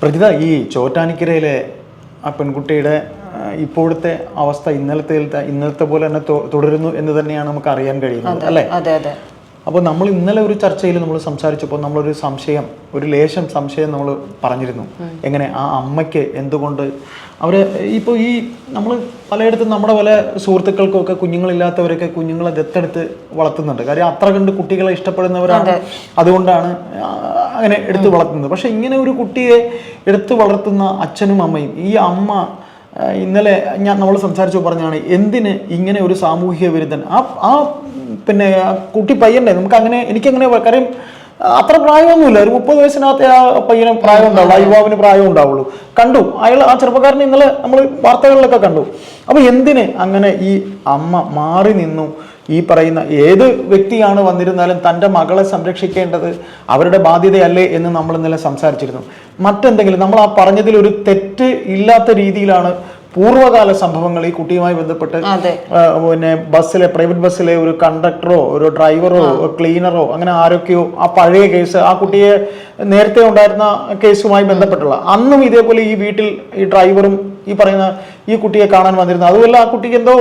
പ്രതിത ഈ ചോറ്റാനിക്കരയിലെ ആ പെൺകുട്ടിയുടെ ഇപ്പോഴത്തെ അവസ്ഥ ഇന്നലത്തെ ഇന്നലത്തെ പോലെ തന്നെ തുടരുന്നു എന്ന് തന്നെയാണ് നമുക്ക് അറിയാൻ കഴിയുന്നത് അല്ലേ? അപ്പോൾ നമ്മൾ ഇന്നലെ ഒരു ചർച്ചയിൽ നമ്മൾ സംസാരിച്ചപ്പോൾ നമ്മളൊരു സംശയം ഒരു ലേശം സംശയം നമ്മൾ പറഞ്ഞിരുന്നു. എങ്ങനെ ആ അമ്മയ്ക്ക് എന്തുകൊണ്ട്? അവർ ഇപ്പോൾ ഈ നമ്മൾ പലയിടത്തും നമ്മുടെ പല സുഹൃത്തുക്കൾക്കൊക്കെ കുഞ്ഞുങ്ങളില്ലാത്തവരൊക്കെ കുഞ്ഞുങ്ങളെ ദത്തെടുത്ത് വളർത്തുന്നുണ്ട്. കാര്യം അത്ര കണ്ട് കുട്ടികളെ ഇഷ്ടപ്പെടുന്നവരാണ്. അതുകൊണ്ടാണ് അങ്ങനെ എടുത്തു വളർത്തുന്നത്. പക്ഷെ ഇങ്ങനെ ഒരു കുട്ടിയെ എടുത്തു വളർത്തുന്ന അച്ഛനും അമ്മയും ഈ അമ്മ ഇന്നലെ ഞാൻ നമ്മൾ സംസാരിച്ചു പറഞ്ഞാണ് എന്തിന് ഇങ്ങനെ ഒരു സാമൂഹിക വിരുദ്ധൻ? ആ ആ പിന്നെ കുട്ടി പയ്യന്റെ നമുക്ക് അങ്ങനെ എനിക്കങ്ങനെ കാര്യം അത്ര പ്രായമൊന്നുമില്ല. ഒരു മുപ്പത് വയസ്സിനകത്തെ ആ പയ്യനെ പ്രായം ഉണ്ടാവുള്ളൂ ആ യുവാവിന് പ്രായം ഉണ്ടാവുള്ളൂ. കണ്ടു അയാൾ ആ ചെറുപ്പക്കാരനെ ഇന്നലെ നമ്മൾ വാർത്തകളിലൊക്കെ കണ്ടു. അപ്പോൾ എന്തിന് അങ്ങനെ ഈ അമ്മ മാറി നിന്നു? ഈ പറയുന്ന ഏത് വ്യക്തിയാണ് വന്നിരുന്നാലും തന്റെ മകളെ സംരക്ഷിക്കേണ്ടത് അവരുടെ ബാധ്യതയല്ലേ എന്ന് നമ്മൾ ഇന്നലെ സംസാരിച്ചിരുന്നു. മറ്റെന്തെങ്കിലും നമ്മൾ ആ പറഞ്ഞതിൽ ഒരു തെറ്റ് ഇല്ലാത്ത രീതിയിലാണ് പൂർവകാല സംഭവങ്ങൾ ഈ കുട്ടിയുമായി ബന്ധപ്പെട്ട് പിന്നെ ബസ്സിലെ പ്രൈവറ്റ് ബസ്സിലെ ഒരു കണ്ടക്ടറോ ഒരു ഡ്രൈവറോ ക്ലീനറോ അങ്ങനെ ആരൊക്കെയോ ആ പഴയ കേസ് ആ കുട്ടിയെ നേരത്തെ ഉണ്ടായിരുന്ന കേസുമായി ബന്ധപ്പെട്ടുള്ള അന്നും ഇതേപോലെ ഈ വീട്ടിൽ ഈ ഡ്രൈവറും ഈ പറയുന്ന ഈ കുട്ടിയെ കാണാൻ വന്നിരുന്നത്. അതുമല്ല ആ കുട്ടിക്ക് എന്തോ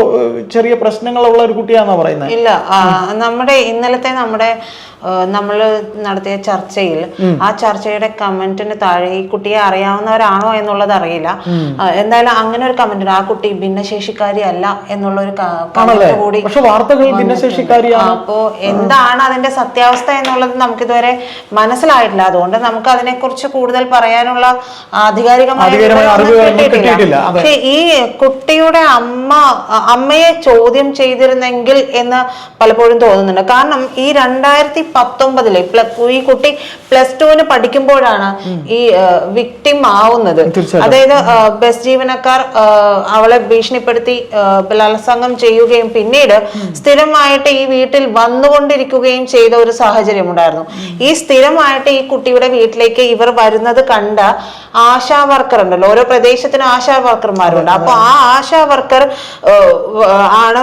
ചെറിയ പ്രശ്നങ്ങളുള്ള ഒരു കുട്ടിയാണെന്നാ പറയുന്നത് ഇല്ല നമ്മുടെ ഇന്നലത്തെ നമ്മുടെ നമ്മൾ നടത്തിയ ചർച്ചയിൽ ആ ചർച്ചയുടെ കമന്റിന് താഴെ ഈ കുട്ടിയെ അറിയാവുന്നവരാണോ എന്നുള്ളത് അറിയില്ല. എന്തായാലും അങ്ങനെ ഒരു കമന്റ് ആ കുട്ടി ഭിന്നശേഷിക്കാരി അല്ല എന്നുള്ള ഒരു കമന്റ് കൂടി അപ്പോ എന്താണ് അതിന്റെ സത്യാവസ്ഥ എന്നുള്ളത് നമുക്ക് ഇതുവരെ മനസ്സിലായിട്ടില്ല. അതുകൊണ്ട് നമുക്ക് അതിനെ കുറിച്ച് കൂടുതൽ പറയാനുള്ള ആധികാരികമായ കിട്ടിയിട്ടില്ല. പക്ഷേ ഈ കുട്ടിയുടെ അമ്മ അമ്മയെ ചോദ്യം ചെയ്തിരുന്നെങ്കിൽ എന്ന് പലപ്പോഴും തോന്നുന്നുണ്ട്. കാരണം ഈ രണ്ടായിരത്തി പത്തൊമ്പതിലെ ഈ കുട്ടി പ്ലസ് ടുവിന് പഠിക്കുമ്പോഴാണ് ഈ വിക്ടിം ആവുന്നത്. അതായത് ബസ് ജീവനക്കാർ അവളെ ഭീഷണിപ്പെടുത്തി ബലാത്സംഗം ചെയ്യുകയും പിന്നീട് സ്ഥിരമായിട്ട് ഈ വീട്ടിൽ വന്നുകൊണ്ടിരിക്കുകയും ചെയ്ത ഒരു സാഹചര്യം ഉണ്ടായിരുന്നു. ഈ സ്ഥിരമായിട്ട് ഈ കുട്ടിയുടെ വീട്ടിലേക്ക് ഇവർ വരുന്നത് കണ്ട ആശാ വർക്കർ ഉണ്ടല്ലോ. ഓരോ പ്രദേശത്തിനും ആശാ വർക്കർമാരുണ്ട് അപ്പൊ ആ ആശാ വർക്കർ ആണ്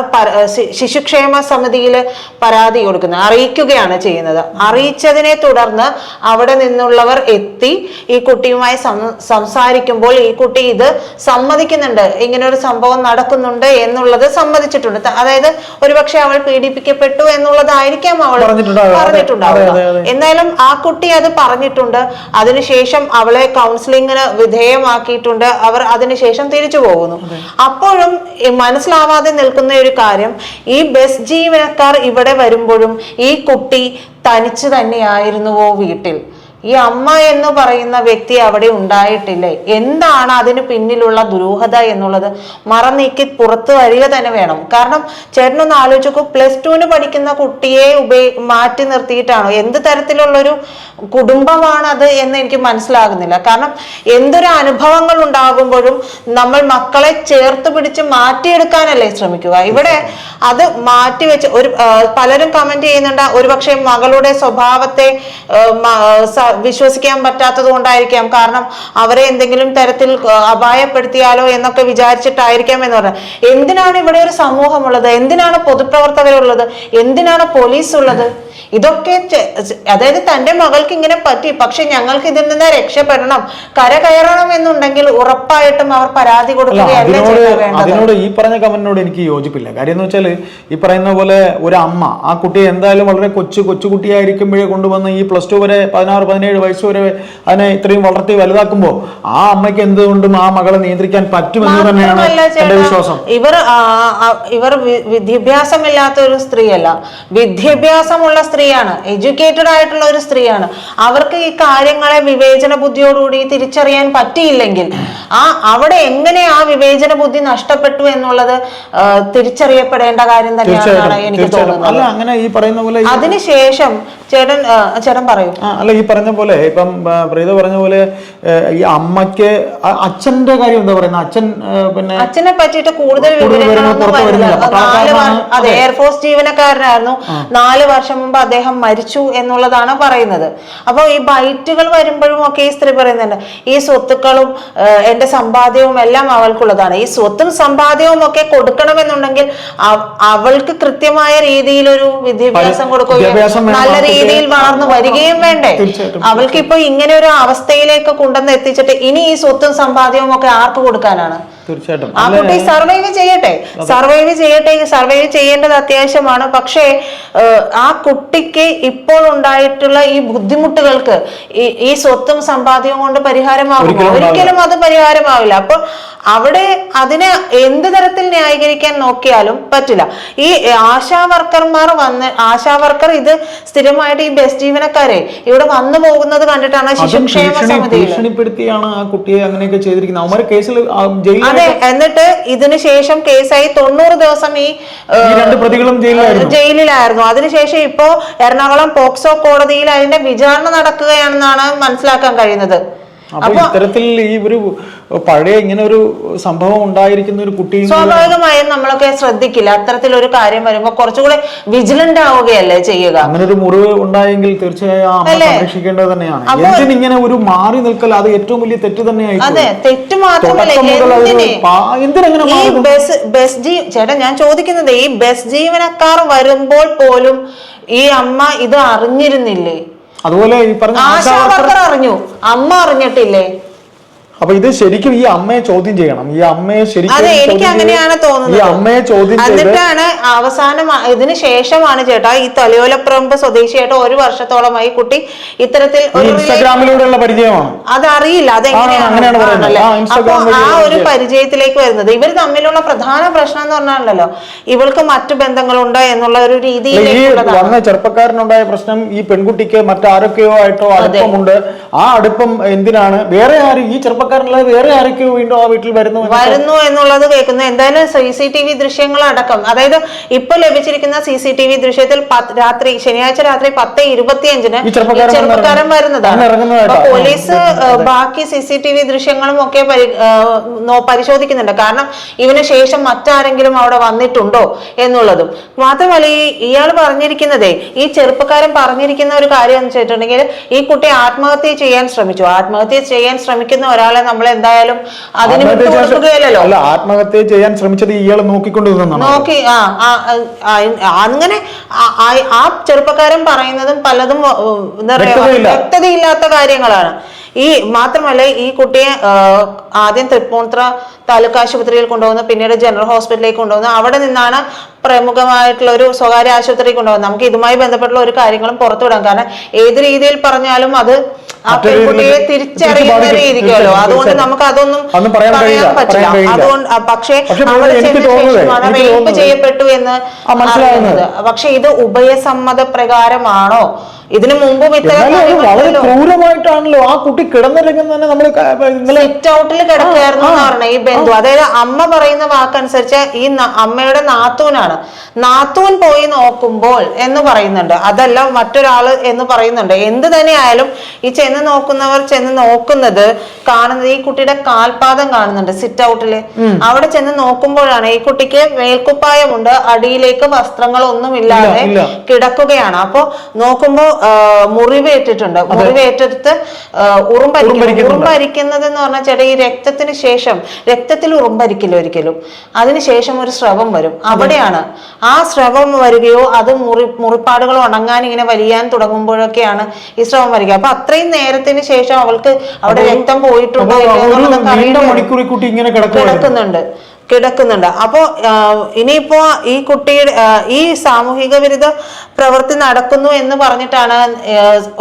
ശിശുക്ഷേമ സമിതിയിൽ പരാതി കൊടുക്കുന്നത് അറിയിക്കുകയാണ് ചെയ്യുന്നത്. അറിയിച്ചതിനെ തുടർന്ന് അവിടെ നിന്നുള്ളവർ എത്തി ഈ കുട്ടിയുമായി സംസാരിക്കുമ്പോൾ ഈ കുട്ടി ഇത് സമ്മതിക്കുന്നുണ്ട് ഇങ്ങനെ ഒരു സംഭവം നടക്കുന്നുണ്ട് എന്നുള്ളത് സമ്മതിച്ചിട്ടുണ്ട്. അതായത് ഒരുപക്ഷെ അവൾ പീഡിപ്പിക്കപ്പെട്ടു എന്നുള്ളതായിരിക്കാം അവൾ പറഞ്ഞിട്ടുണ്ടാവുക. എന്തായാലും ആ കുട്ടി അത് പറഞ്ഞിട്ടുണ്ട്. അതിനുശേഷം അവളെ കൗൺസിലിങ്ങിന് വിധേയമാക്കിയിട്ടുണ്ട്. അവർ അതിനുശേഷം തിരിച്ചു പോകുന്നു. അപ്പോഴും മനസ്സിലാവാതെ നിൽക്കുന്ന ഒരു കാര്യം ഈ ബസ് ജീവനക്കാർ ഇവിടെ വരുമ്പോഴും ഈ കുട്ടി തനിച്ച് തന്നെയായിരുന്നുവോ വീട്ടിൽ? ഈ അമ്മ എന്ന് പറയുന്ന വ്യക്തി അവിടെ ഉണ്ടായിട്ടില്ലേ? എന്താണ് അതിന് പിന്നിലുള്ള ദുരൂഹത എന്നുള്ളത്? മറന്നീക്കി പുറത്തു വരിക തന്നെ വേണം. കാരണം ചേട്ടനൊന്ന് ആലോചിക്കൂ പ്ലസ് ടുവിന് പഠിക്കുന്ന കുട്ടിയെ ഉപയോ മാറ്റി നിർത്തിയിട്ടാണോ? എന്ത് തരത്തിലുള്ളൊരു കുടുംബമാണ് അത് എന്ന് എനിക്ക് മനസ്സിലാകുന്നില്ല. കാരണം എന്തൊരു അനുഭവങ്ങൾ ഉണ്ടാകുമ്പോഴും നമ്മൾ മക്കളെ ചേർത്ത് പിടിച്ച് മാറ്റിയെടുക്കാനല്ലേ ശ്രമിക്കുക. ഇവിടെ അത് മാറ്റി വെച്ച് ഒരു പലരും കമന്റ് ചെയ്യുന്നുണ്ട് ഒരുപക്ഷെ മകളുടെ സ്വഭാവത്തെ വിശ്വസിക്കാൻ പറ്റാത്തത് കൊണ്ടായിരിക്കാം. കാരണം അവരെ എന്തെങ്കിലും തരത്തിൽ അപായപ്പെടുത്തിയാലോ എന്നൊക്കെ വിചാരിച്ചിട്ടായിരിക്കാം എന്ന് പറഞ്ഞാൽ. എന്തിനാണ് ഇവിടെ ഒരു സമൂഹമുള്ളത്? എന്തിനാണ് പൊതുപ്രവർത്തകരുള്ളത്? എന്തിനാണ് പോലീസ് ഉള്ളത് ഇതൊക്കെ അതായത് തന്റെ മകൾക്ക് ഇങ്ങനെ പറ്റി പക്ഷെ ഞങ്ങൾക്ക് ഇതിൽ നിന്ന് രക്ഷപ്പെടണം കര കയറണം എന്നുണ്ടെങ്കിൽ ഉറപ്പായിട്ടും അവർ പരാതി കൊടുക്കുകയല്ല അതിനോട് ഈ പറഞ്ഞ കമന്റിനോട് എനിക്ക് യോജിപ്പില്ല. കാര്യം എന്ന് വെച്ചാൽ ഈ പറയുന്ന പോലെ ഒരു അമ്മ ആ കുട്ടിയെ എന്തായാലും വളരെ കൊച്ചു കൊച്ചുകുട്ടിയായിരിക്കുമ്പോഴേ കൊണ്ടുവന്ന് ഈ പ്ലസ് ടു വരെ പതിനാറ് പതിനേഴ് വയസ്സ് വരെ അതിനെ ഇത്രയും വളർത്തി വലുതാക്കുമ്പോൾ ആ അമ്മയ്ക്ക് എന്തുകൊണ്ടും ആ മകളെ നിയന്ത്രിക്കാൻ പറ്റുമെന്ന് തന്നെയാണ് എന്റെ വിശ്വാസം. ഇവർ ഇവർ വിദ്യാഭ്യാസമില്ലാത്ത ഒരു സ്ത്രീയല്ല. വിദ്യാഭ്യാസമുള്ള സ്ത്രീയാണ്. എഡ്യൂക്കേറ്റഡ് ആയിട്ടുള്ള ഒരു സ്ത്രീയാണ്. അവർക്ക് ഈ കാര്യങ്ങളെ വിവേചന ബുദ്ധിയോടുകൂടി തിരിച്ചറിയാൻ പറ്റിയില്ലെങ്കിൽ ആ അവിടെ എങ്ങനെ ആ വിവേചന ബുദ്ധി നഷ്ടപ്പെട്ടു എന്നുള്ളത് തിരിച്ചറിയപ്പെടേണ്ട കാര്യം തന്നെയാണ് എനിക്ക് തോന്നുന്നത്. അല്ല അങ്ങനെ ഈ പറയുന്ന പോലെ അതിനുശേഷം ചേട്ടൻ ആ, ചേട്ടൻ പറയൂ. അല്ല ഈ പറഞ്ഞ പോലെ ഇപ്പം പ്രീത പറഞ്ഞ പോലെ ഈ അമ്മയ്ക്ക് അച്ഛന്റെ കാര്യം എന്താ പറയുന്നത് അച്ഛൻ പിന്നെ അച്ഛനെ പറ്റിയിട്ട് കൂടുതൽ വിവരങ്ങളൊന്നും എയർഫോഴ്സ് ജീവനക്കാരനായിരുന്നു. നാല് വർഷം മുമ്പ് അദ്ദേഹം മരിച്ചു എന്നുള്ളതാണ് പറയുന്നത്. അപ്പോൾ ഈ ബൈറ്റുകൾ വരുമ്പോഴും ഒക്കെ ഈ സ്ത്രീ പറയുന്നുണ്ട് ഈ സ്വത്തുക്കളും എന്റെ സമ്പാദ്യവും എല്ലാം അവൾക്കുള്ളതാണ്. ഈ സ്വത്തും സമ്പാദ്യവും ഒക്കെ കൊടുക്കണമെന്നുണ്ടെങ്കിൽ അവൾക്ക് കൃത്യമായ രീതിയിലൊരു വിദ്യാഭ്യാസം കൊടുക്കുകയും നല്ല കുട്ടിക്ക് രീതിയിൽ വളർന്നു വരികയും വേണ്ടേ. അവൾക്ക് ഇപ്പൊ ഇങ്ങനെ ഒരു അവസ്ഥയിലേക്ക് കൊണ്ടുവന്ന് എത്തിച്ചിട്ട് ഇനി ഈ സ്വത്തും സമ്പാദ്യവും ഒക്കെ ആർക്ക് കൊടുക്കാനാണ്? തീർച്ചയായിട്ടും. ആ കുട്ടി സർവൈവ് ചെയ്യട്ടെ. സർവൈവ് ചെയ്യട്ടെ സർവൈവ് ചെയ്യേണ്ടത് അത്യാവശ്യമാണ്. പക്ഷേ ആ കുട്ടിക്ക് ഇപ്പോൾ ഉണ്ടായിട്ടുള്ള ഈ ബുദ്ധിമുട്ടുകൾക്ക് ഈ സ്വത്തും സമ്പാദ്യവും കൊണ്ട് പരിഹാരമാകുമോ ഒരിക്കലും അത് പരിഹാരമാവില്ല. അപ്പൊ അവിടെ അതിനെ എന്ത് തരത്തിൽ ന്യായീകരിക്കാൻ നോക്കിയാലും പറ്റില്ല. ഈ ആശാ വർക്കർമാർ വന്ന് ആശാ വർക്കർ ഇത് സ്ഥിരമായിട്ട് ഈ ബസ് ജീവനക്കാരെ ഇവിടെ വന്നു പോകുന്നത് കണ്ടിട്ടാണ് ശിശുക്ഷേമ സമിതി ഭീഷണിപ്പെടുത്തിയാണ് ആ കുട്ടിയെ അങ്ങനെയൊക്കെ ചെയ്തിരിക്കുന്നത്. അവന്മാരെ കേസിൽ ജയിലിൽ അതെ എന്നിട്ട് ഇതിനു ശേഷം കേസായി തൊണ്ണൂറ് ദിവസം ഈ രണ്ട് പ്രതികളും ജയിലിലായിരുന്നു. ജയിലിലായിരുന്നു. അതിനുശേഷം ഇപ്പോ എറണാകുളം പോക്സോ കോടതിയിൽ അതിന്റെ വിചാരണ നടക്കുകയാണെന്നാണ് മനസ്സിലാക്കാൻ കഴിയുന്നത്. അപ്പൊ ഇത്തരത്തിൽ ഈ ഒരു പഴയ ഇങ്ങനെ ഒരു സംഭവം ഉണ്ടായിരിക്കുന്ന ഒരു കുട്ടി സ്വാഭാവികമായും നമ്മളൊക്കെ ശ്രദ്ധിക്കില്ല. അത്തരത്തിലൊരു കാര്യം വരുമ്പോൾ കുറച്ചുകൂടെ വിജിലന്റ് ആവുകയല്ലേ ചെയ്യുക. അങ്ങനെ ഒരു മുറിവ് ഉണ്ടായെങ്കിൽ തീർച്ചയായും സംരക്ഷിക്കേണ്ടത് തന്നെയാണ്. എന്തിന് ഇങ്ങനെ ഒരു മാറി നിൽക്കൽ അത് ഏറ്റവും വലിയ തെറ്റ് തന്നെയായി അതെ തെറ്റ് മാത്രമല്ല തുടക്കം മുതൽ അതൊരു എന്തിന്? പാ- എന്തിനെങ്ങനെ ഈ മാറുന്നു? ബസ് ബസ് ജീ ചേട്ടാ ഞാൻ ചോദിക്കുന്നത് ഈ ബസ് ജീവനക്കാർ വരുമ്പോൾ പോലും ഈ അമ്മ ഇത് അറിഞ്ഞിരുന്നില്ലേ? അതുപോലെ ഈ പറഞ്ഞ ആശാ വർക്കർ അറിഞ്ഞു. അമ്മ അറിഞ്ഞിട്ടില്ലേ? അപ്പൊ ഇത് ശരിക്കും ഈ അമ്മയെ ചോദ്യം ചെയ്യണം. ഈ അമ്മയെ ശരിക്കും അതെ എനിക്ക് അങ്ങനെയാണ് തോന്നുന്നത്. ഈ അമ്മയെ ചോദ്യം എന്നിട്ടാണ് അവസാനം ഇതിന് ശേഷമാണ് ചേട്ടാ ഈ തലയോലപ്പറമ്പ് സ്വദേശിയായിട്ട് ഒരു വർഷത്തോളമായി കുട്ടി ഇത്തരത്തിൽ ഇൻസ്റ്റാഗ്രാമിലൂടെയുള്ള പരിചയമാണ്. അതറിയില്ല. അതെങ്ങനെയാണ് അപ്പൊ ആ ഒരു പരിചയത്തിലേക്ക് വരുന്നത്. ഇവർ തമ്മിലുള്ള പ്രധാന പ്രശ്നം എന്ന് പറഞ്ഞാലല്ലോ ഇവൾക്ക് മറ്റു ബന്ധങ്ങളുണ്ട് എന്നുള്ള ഒരു രീതിയിൽ വന്ന ചെറുപ്പക്കാരനുണ്ടായ പ്രശ്നം ഈ പെൺകുട്ടിക്ക് മറ്റാരൊക്കെയോ ആയിട്ടോ അടുപ്പമുണ്ട്. ആ അടുപ്പം എന്തിനാണ്? വേറെ ആരും ഈ ചെറുപ്പക്കാരനല്ലാതെ വേറെ ആരൊക്കെയോ വീണ്ടും ആ വീട്ടിൽ വരുന്നു വരുന്നു എന്നുള്ളത് കേൾക്കുന്നു. എന്തായാലും സി സി ടി വി ദൃശ്യങ്ങളടക്കം അതായത് ഇപ്പൊ ലഭിച്ചിരിക്കുന്ന സി സി ടി വി ദൃശ്യത്തിൽ രാത്രി ശനിയാഴ്ച രാത്രി പത്ത് ഇരുപത്തിയഞ്ചിന് അഞ്ചിന് ചെറുപ്പക്കാരൻ വരുന്നതാണ്. പോലീസ് ബാക്കി സി സി ടി വി ദൃശ്യങ്ങളും ഒക്കെ പരിശോധിക്കുന്നുണ്ട്. കാരണം ഇവന് ശേഷം മറ്റാരെങ്കിലും അവിടെ വന്നിട്ടുണ്ടോ എന്നുള്ളതും. മാത്രമല്ല ഈ ഇയാൾ പറഞ്ഞിരിക്കുന്നതേ ഈ ചെറുപ്പക്കാരൻ പറഞ്ഞിരിക്കുന്ന ഒരു കാര്യം എന്ന് വെച്ചിട്ടുണ്ടെങ്കിൽ ഈ കുട്ടി ആത്മഹത്യ ചെയ്യാൻ ശ്രമിച്ചു. ആത്മഹത്യ ചെയ്യാൻ ശ്രമിക്കുന്ന ഒരാളെ നമ്മൾ എന്തായാലും അതിന് വിട്ടുകൊടുക്കുകയല്ലോ അല്ല ആത്മഹത്യ ചെയ്യാൻ ശ്രമിച്ചത് ഇയാൾ നോക്കിക്കൊണ്ടു നോക്കി ആ അങ്ങനെ ആ- ചെറുപ്പക്കാരൻ പറയുന്നതും പലതും എന്താ പറയാ വ്യക്തതയില്ലാത്ത കാര്യങ്ങളാണ്. ഈ മാത്രമല്ല ഈ കുട്ടിയെ ആദ്യം തൃപ്പൂണിത്ര താലൂക്ക് ആശുപത്രിയിൽ കൊണ്ടുപോകുന്നു പിന്നീട് ജനറൽ ഹോസ്പിറ്റലിലേക്ക് കൊണ്ടുപോകുന്നു അവിടെ നിന്നാണ് പ്രമുഖമായിട്ടുള്ള ഒരു സ്വകാര്യ ആശുപത്രിയിൽ കൊണ്ടുപോകുന്നത് നമുക്ക് ഇതുമായി ബന്ധപ്പെട്ടുള്ള ഒരു കാര്യങ്ങളും പുറത്തുവിടാം. കാരണം ഏത് രീതിയിൽ പറഞ്ഞാലും അത് ആ പെൺകുട്ടിയെ തിരിച്ചറിയുന്ന രീതിക്കല്ലോ. അതുകൊണ്ട്. നമുക്ക് അതൊന്നും പറയാൻ പറ്റില്ല. അതുകൊണ്ട് പക്ഷേ അവിടെ ശേഷമാണ് റേപ്പ് ചെയ്യപ്പെട്ടു എന്ന്. അറിയുന്നത്. പക്ഷെ ഇത് ഉഭയസമ്മത പ്രകാരമാണോ ഇതിനു മുമ്പും ഇത്തരം ക്രൂരമായിട്ടാണല്ലോ ആ കുട്ടി കിടന്നില്ലെങ്കിൽ തന്നെ നമ്മൾ സിറ്റ് ഔട്ടിൽ കിടക്കുകയായിരുന്നു ഈ ബന്ധു. അതായത് അമ്മ പറയുന്ന വാക്കനുസരിച്ച് ഈ അമ്മയുടെ നാത്തൂനാണ്. നാത്തൂൻ പോയി നോക്കുമ്പോൾ എന്ന് പറയുന്നുണ്ട്. അതല്ല മറ്റൊരാൾ എന്ന് പറയുന്നുണ്ട്. എന്ത് തന്നെ ആയാലും ഈ ചെന്ന് നോക്കുന്നവർ ചെന്ന് നോക്കുന്നത് കാണുന്നത് ഈ കുട്ടിയുടെ കാൽപാദം കാണുന്നുണ്ട് സിറ്റ് ഔട്ടിൽ അവിടെ ചെന്ന് നോക്കുമ്പോഴാണ് ഈ കുട്ടിക്ക് മേൽക്കുപ്പായമുണ്ട് അടിയിലേക്ക് വസ്ത്രങ്ങളൊന്നും ഇല്ലാതെ കിടക്കുകയാണ്. അപ്പോ നോക്കുമ്പോ മുറിവേറ്റിട്ടുണ്ട്. മുറിവേറ്റെടുത്ത് ഉറുമ്പരിക്കുന്നുണ്ട്. ഉറുമ്പരിക്കുന്നത് എന്ന് പറഞ്ഞാൽ ചേട്ടാ ഈ രക്തത്തിന് ശേഷം രക്തത്തിൽ ഉറുമ്പരിക്കില്ല ഒരിക്കലും? അതിനുശേഷം ഒരു സ്രവം വരും. അവിടെയാണ്. ആ സ്രവം വരികയോ അത് മുറി മുറിപ്പാടുകൾ ഉണങ്ങാൻ ഇങ്ങനെ വലിയാൻ തുടങ്ങുമ്പോഴൊക്കെയാണ് ഈ സ്രവം വരിക. അപ്പൊ അത്രയും നേരത്തിന് ശേഷം അവൾക്ക് അവിടെ രക്തം പോയിട്ടുണ്ടോ ഇങ്ങനെ കിടക്കുന്നുണ്ട്. കിടക്കുന്നുണ്ട്. അപ്പോ ആ, ഇനിയിപ്പോ ഈ കുട്ടിയുടെ ഈ സാമൂഹിക വിരുദ്ധ പ്രവൃത്തി നടക്കുന്നു എന്ന് പറഞ്ഞിട്ടാണ്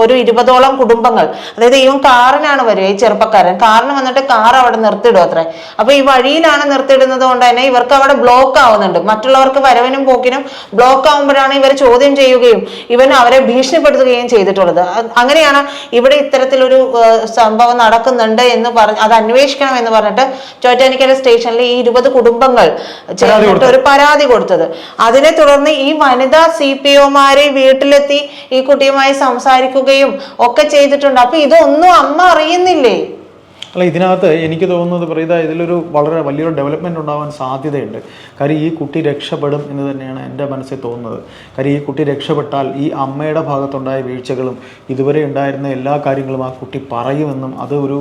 ഒരു ഇരുപതോളം കുടുംബങ്ങൾ. അതായത് ഇവൻ കാറിനാണ് വരിക ഈ ചെറുപ്പക്കാരൻ. കാറിന് വന്നിട്ട് കാർ അവിടെ നിർത്തിയിടും അത്രേ. അപ്പൊ ഈ വഴിയിലാണ് നിർത്തിയിടുന്നത് കൊണ്ട് തന്നെ ഇവർക്ക് അവിടെ ബ്ലോക്ക് ആവുന്നുണ്ട്. മറ്റുള്ളവർക്ക് വരവിനും പോക്കിനും ബ്ലോക്ക് ആവുമ്പോഴാണ് ഇവർ ചോദ്യം ചെയ്യുകയും ഇവൻ അവരെ ഭീഷണിപ്പെടുത്തുകയും ചെയ്തിട്ടുള്ളത്. അങ്ങനെയാണ് ഇവിടെ ഇത്തരത്തിലൊരു സംഭവം നടക്കുന്നുണ്ട് എന്ന് പറഞ്ഞ് അത് അന്വേഷിക്കണം എന്ന് പറഞ്ഞിട്ട് ചോറ്റാനിക്കര സ്റ്റേഷനിൽ ഈ ഇരുപത് കുടുംബങ്ങൾ ചേർന്നിട്ട് ഒരു പരാതി കൊടുത്തത്. അതിനെ തുടർന്ന് ഈ വനിതാ സി പി ഒമാരെ വീട്ടിലെത്തി ഈ കുട്ടിയുമായി സംസാരിക്കുകയും ഒക്കെ ചെയ്തിട്ടുണ്ട്. അപ്പൊ ഇതൊന്നും അമ്മ അറിയുന്നില്ലേ? അല്ല ഇതിനകത്ത് എനിക്ക് തോന്നുന്നത് പ്രീത ഇതിലൊരു വളരെ വലിയൊരു ഡെവലപ്മെന്റ് ഉണ്ടാവാൻ സാധ്യതയുണ്ട്. കാര്യം ഈ കുട്ടി രക്ഷപ്പെടും എന്ന് തന്നെയാണ് എന്റെ മനസ്സിൽ തോന്നുന്നത്. കാര്യം ഈ കുട്ടി രക്ഷപ്പെട്ടാൽ ഈ അമ്മയുടെ ഭാഗത്തുണ്ടായ വീഴ്ചകളും ഇതുവരെ ഉണ്ടായിരുന്ന എല്ലാ കാര്യങ്ങളും ആ കുട്ടി പറയുമെന്നും അത് ഒരു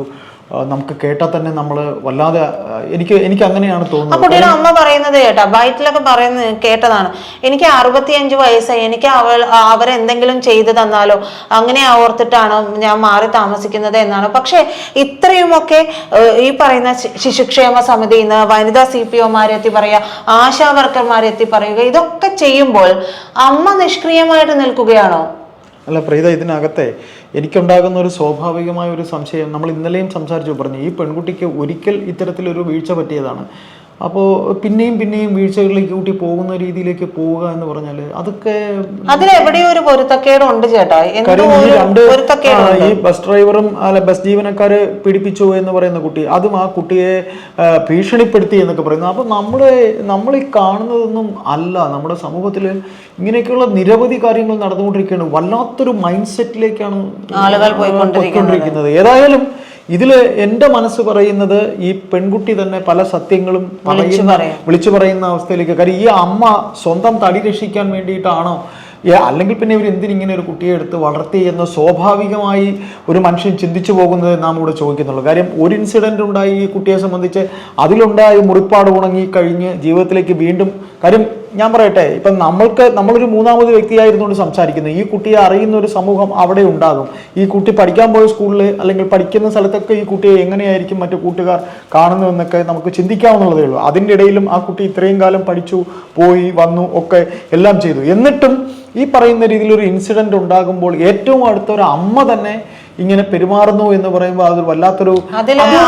നമുക്ക് കേട്ടാൽ തന്നെ നമ്മൾ വല്ലാതെ എനിക്ക് എനിക്ക് അങ്ങനെയാണ് തോന്നുന്നത്. കുട്ടിയുടെ അമ്മ പറയുന്നത് കേട്ടാ ബൈറ്റിലൊക്കെ പറയുന്നത് കേട്ടതാണ്. എനിക്ക് അറുപത്തിയഞ്ച് വയസ്സായി എനിക്ക് അവൾ അവരെന്തെങ്കിലും ചെയ്തു തന്നാലോ അങ്ങനെ ഓർത്തിട്ടാണോ ഞാൻ മാറി താമസിക്കുന്നത് എന്നാണ്. പക്ഷെ ഇത്രയുമൊക്കെ ഈ പറയുന്ന ശിശുക്ഷേമ സമിതിയിൽ നിന്ന് വനിതാ സി പി ഒമാരെത്തി പറയുക ആശാ വർക്കർമാരെത്തി പറയുക ഇതൊക്കെ ചെയ്യുമ്പോൾ അമ്മ നിഷ്ക്രിയമായിട്ട് നിൽക്കുകയാണോ? അല്ല പ്രീത ഇതിനകത്തെ എനിക്കുണ്ടാകുന്ന ഒരു സ്വാഭാവികമായ ഒരു സംശയം. നമ്മൾ ഇന്നലെയും സംസാരിച്ചു പറഞ്ഞു ഈ പെൺകുട്ടിക്ക് ഒരിക്കൽ ഇത്തരത്തിലൊരു വീഴ്ച പറ്റിയതാണ്. അപ്പോൾ പിന്നെയും പിന്നെയും വീഴ്ചകളിലേക്ക് കൂട്ടി പോകുന്ന രീതിയിലേക്ക് പോവുക എന്ന് പറഞ്ഞാൽ അതൊക്കെ അതിലെവിടെയോ ഒരു പൊരുത്തക്കേടുണ്ട് ചേട്ടാ. ഈ രണ്ട് ബസ് ഡ്രൈവറും അല്ല ബസ് ജീവനക്കാര് പീഡിപ്പിച്ചു എന്ന് പറയുന്ന കുട്ടി അതും ആ കുട്ടിയെ ഭീഷണിപ്പെടുത്തി എന്നൊക്കെ പറയുന്നു. അപ്പൊ നമ്മൾ നമ്മൾ ഈ കാണുന്നതൊന്നും അല്ല. നമ്മുടെ സമൂഹത്തിൽ ഇങ്ങനെയൊക്കെയുള്ള നിരവധി കാര്യങ്ങൾ നടന്നുകൊണ്ടിരിക്കുകയാണ്. വല്ലാത്തൊരു മൈൻഡ് സെറ്റിലേക്കാണ് ആളുകൾ പോയിക്കൊണ്ടിരിക്കുന്നത്. ഏതായാലും ഇതിൽ എന്റെ മനസ്സ് പറയുന്നത് ഈ പെൺകുട്ടി തന്നെ പല സത്യങ്ങളും പറയുന്ന വിളിച്ചു പറയുന്ന അവസ്ഥയിലേക്ക്. കാര്യം ഈ അമ്മ സ്വന്തം തടി രക്ഷിക്കാൻ വേണ്ടിയിട്ടാണോ? അല്ലെങ്കിൽ പിന്നെ ഇവർ എന്തിനിങ്ങനെ ഒരു കുട്ടിയെ എടുത്ത് വളർത്തി എന്ന് സ്വാഭാവികമായി ഒരു മനുഷ്യൻ ചിന്തിച്ചു പോകുന്നത് നാം ഇവിടെ ചോദിക്കുന്നുള്ളൂ. കാര്യം ഒരു ഇൻസിഡന്റ് ഉണ്ടായി ഈ കുട്ടിയെ സംബന്ധിച്ച് അതിലുണ്ടായ മുറിപ്പാട് ഉണങ്ങി കഴിഞ്ഞ് ജീവിതത്തിലേക്ക് വീണ്ടും കാര്യം ഞാൻ പറയട്ടെ ഇപ്പം നമ്മൾക്ക് നമ്മളൊരു മൂന്നാമത് വ്യക്തിയായിരുന്നുകൊണ്ട് സംസാരിക്കുന്നു. ഈ കുട്ടിയെ അറിയുന്ന ഒരു സമൂഹം അവിടെ ഉണ്ടാകും. ഈ കുട്ടി പഠിക്കാൻ പോയ സ്കൂളിൽ അല്ലെങ്കിൽ പഠിക്കുന്ന സ്ഥലത്തൊക്കെ ഈ കുട്ടിയെ എങ്ങനെയായിരിക്കും മറ്റു കൂട്ടുകാർ കാണുന്നതെന്നൊക്കെ നമുക്ക് ചിന്തിക്കാവുന്നതേ ഉള്ളൂ. അതിന്റെ ഇടയിലും ആ കുട്ടി ഇത്രയും കാലം പഠിച്ചു പോയി വന്നു ഒക്കെ എല്ലാം ചെയ്തു. എന്നിട്ടും ഈ പറയുന്ന രീതിയിൽ ഒരു ഇൻസിഡന്റ് ഉണ്ടാകുമ്പോൾ ഏറ്റവും അടുത്ത ഒരു അമ്മ തന്നെ ഇങ്ങനെ പെരുമാറുന്നു എന്ന് പറയുമ്പോൾ അതൊരു വല്ലാത്തൊരു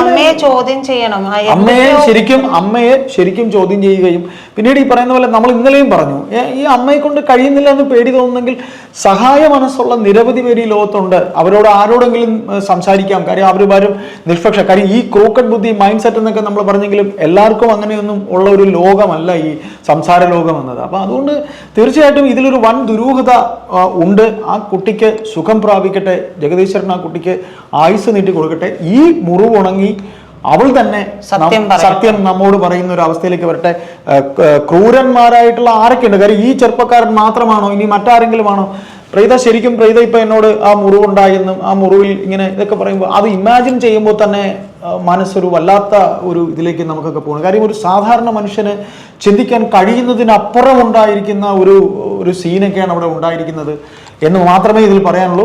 അമ്മയെ ചോദ്യം ചെയ്യണം. അമ്മയെ ശരിക്കും അമ്മയെ ശരിക്കും ചോദ്യം ചെയ്യുകയും പിന്നീട് ഈ പറയുന്ന പോലെ നമ്മൾ ഇന്നലെയും പറഞ്ഞു ഈ അമ്മയെ കൊണ്ട് കഴിയുന്നില്ല എന്ന് പേടി തോന്നുന്നെങ്കിൽ സഹായ മനസ്സുള്ള നിരവധി പേര് ഈ ലോകത്തുണ്ട്. അവരോട് ആരോടെങ്കിലും സംസാരിക്കാം. കാര്യം അവർ വരും നിഷ്പക്ഷ. കാര്യം ഈ ക്രോക്കറ്റ് ബുദ്ധി മൈൻഡ് സെറ്റ് എന്നൊക്കെ നമ്മൾ പറഞ്ഞെങ്കിലും എല്ലാവർക്കും അങ്ങനെയൊന്നും ഉള്ള ഒരു ലോകമല്ല ഈ സംസാര ലോകം എന്നത്. അപ്പൊ അതുകൊണ്ട് തീർച്ചയായിട്ടും ഇതിലൊരു വൻ ദുരൂഹത ഉണ്ട്. ആ കുട്ടിക്ക് സുഖം പ്രാപിക്കട്ടെ. ജഗദീശ്വരൻ ആ കുട്ടിക്ക് ആയുസ് നീട്ടി കൊടുക്കട്ടെ. ഈ മുറിവ് ഉണങ്ങി അവൾ തന്നെ സത്യം സത്യം നമ്മോട് പറയുന്ന ഒരു അവസ്ഥയിലേക്ക് വരട്ടെ. ക്രൂരന്മാരായിട്ടുള്ള ആരൊക്കെയുണ്ട്? കാര്യം ഈ ചെറുപ്പക്കാരൻ മാത്രമാണോ? ഇനി മറ്റാരെങ്കിലും ആണോ പ്രീത ശരിക്കും പ്രീത ഇപ്പൊ എന്നോട് ആ മുറിവുണ്ടായെന്നും ആ മുറിവിൽ ഇങ്ങനെ ഇതൊക്കെ പറയുമ്പോൾ അത് ഇമാജിൻ ചെയ്യുമ്പോൾ തന്നെ മനസ്സൊരു വല്ലാത്ത ഒരു ഇതിലേക്ക് നമുക്കൊക്കെ പോകണം കാര്യം ഒരു സാധാരണ മനുഷ്യന് ചിന്തിക്കാൻ കഴിയുന്നതിനപ്പുറം ഉണ്ടായിരിക്കുന്ന ഒരു ഒരു സീനൊക്കെയാണ് അവിടെ ഉണ്ടായിരിക്കുന്നത്. എന്ന് മാത്രമേ ഇതിൽ പറയാനുള്ളൂ.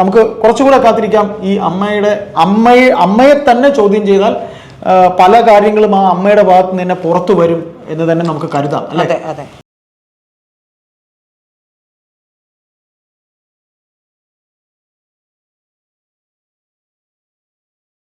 നമുക്ക് കുറച്ചുകൂടെ കാത്തിരിക്കാം. ഈ അമ്മയുടെ അമ്മയെ അമ്മയെ തന്നെ ചോദ്യം ചെയ്താൽ പല കാര്യങ്ങളും ആ അമ്മയുടെ ഭാഗത്ത് നിന്ന് തന്നെ പുറത്തു വരും എന്ന് തന്നെ നമുക്ക് കരുതാം അല്ലേ?